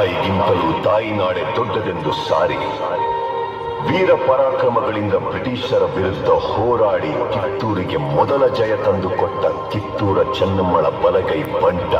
ತಾಯಿಗಿಂತಲೂ ತಾಯಿನಾಡೆ ದೊಡ್ಡದೆಂದು ಸಾರಿ. ವೀರ ಪರಾಕ್ರಮಗಳಿಂದ ಬ್ರಿಟಿಷರ ವಿರುದ್ಧ ಹೋರಾಡಿ ಕಿತ್ತೂರಿಗೆ ಮೊದಲ ಜಯ ತಂದುಕೊಟ್ಟ ಕಿತ್ತೂರ ಚೆನ್ನಮ್ಮಳ ಬಲಗೈ ಬಂಟ.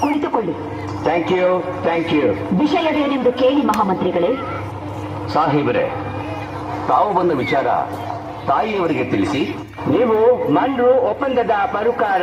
ಕುಳಿತುಕೊಳ್ಳಿ. ಥ್ಯಾಂಕ್ ಯು ಥ್ಯಾಂಕ್ ಯು ವಿಷಯವೇನೆಂದು ಕೇಳಿ ಮಹಾಮಂತ್ರಿಗಳೇ. ಸಾಹೇಬರೇ ತಾವು ಬಂದ ವಿಚಾರ ತಾಯಿಯವರಿಗೆ ತಿಳಿಸಿ. ನೀವು ಮಂಡ್ರು ಒಪ್ಪಂದದ ಪರುಕಾರ.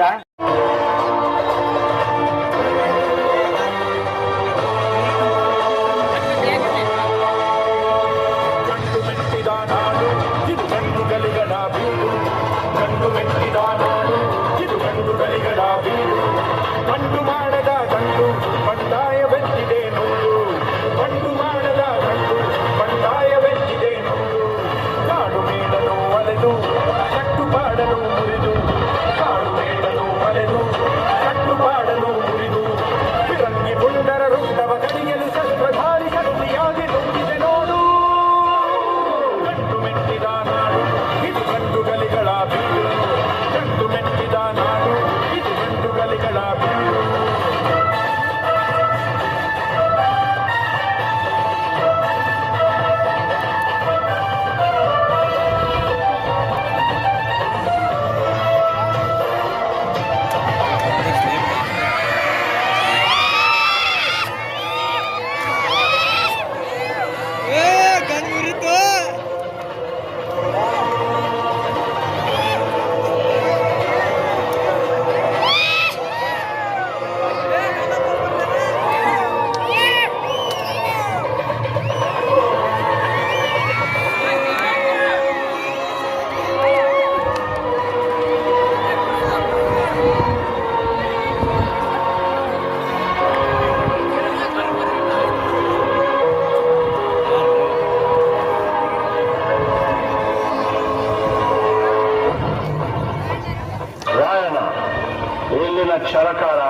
ಕೊಲೆಗಾರ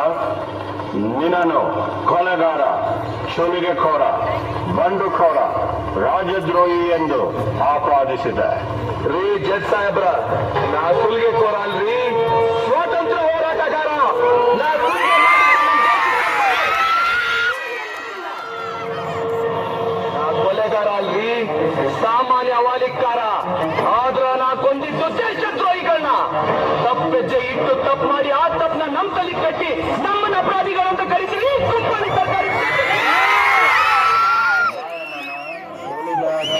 ನಿನ್ನನು ಕೊಲೆಗಾರ ಬಂಡು ಬಂಡುಖೋರ ರಾಜದ್ರೋಹಿ ಎಂದು ಆಪಾದಿಸಿದೆ. ರೀ, ಜಡ್ ಸಾಹೇಬ್ರ, ನಾ ಸುಲಿಗೆಖೋರ ಅಲ್ರಿ? ಸ್ವಾತಂತ್ರ್ಯ ಹೋರಾಟಗಾರ ಕೊಲೆಗಾರ ಅಲ್ರಿ? ಸಾಮಾನ್ಯ ಅವಾಲಿಕಾರ ಮಾಡಿ ಆ ತಪ್ಪನ್ನ ನಮ್ಮ ತಲೆ ಕಟ್ಟಿ ನಮ್ಮನ್ನ ಅಪರಾಧಿಗಳು ಕರಿತೀವಿ. ಕುಂಪಣಿ ಸರ್ಕಾರಿ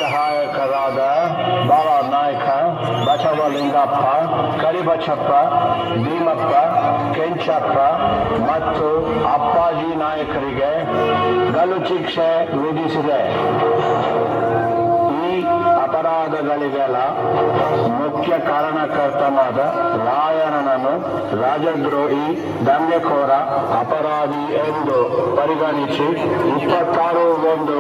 ಸಹಾಯಕರಾದ ಬಾಬಾ ನಾಯಕ ಬಸವಲಿಂಗಪ್ಪ ಕರಿಬಚ್ಚಪ್ಪ ಭೀಮಪ್ಪ, ಕೆಂಚಪ್ಪ ಮತ್ತು ಅಪ್ಪಾಜಿ ನಾಯಕರಿಗೆ ಗಲ್ಲು ಶಿಕ್ಷೆ ವಿಧಿಸಿದೆ. ಅಪರಾಧಗಳಿಗೆಲ್ಲ ಮುಖ್ಯ ಕಾರಣಕರ್ತನಾದ ರಾಯಣನನ್ನು ರಾಜದ್ರೋಹಿ ದಂಗೆಕೋರ ಅಪರಾಧಿ ಎಂದು ಪರಿಗಣಿಸಿ ಇಪ್ಪತ್ತಾರು ಒಂದು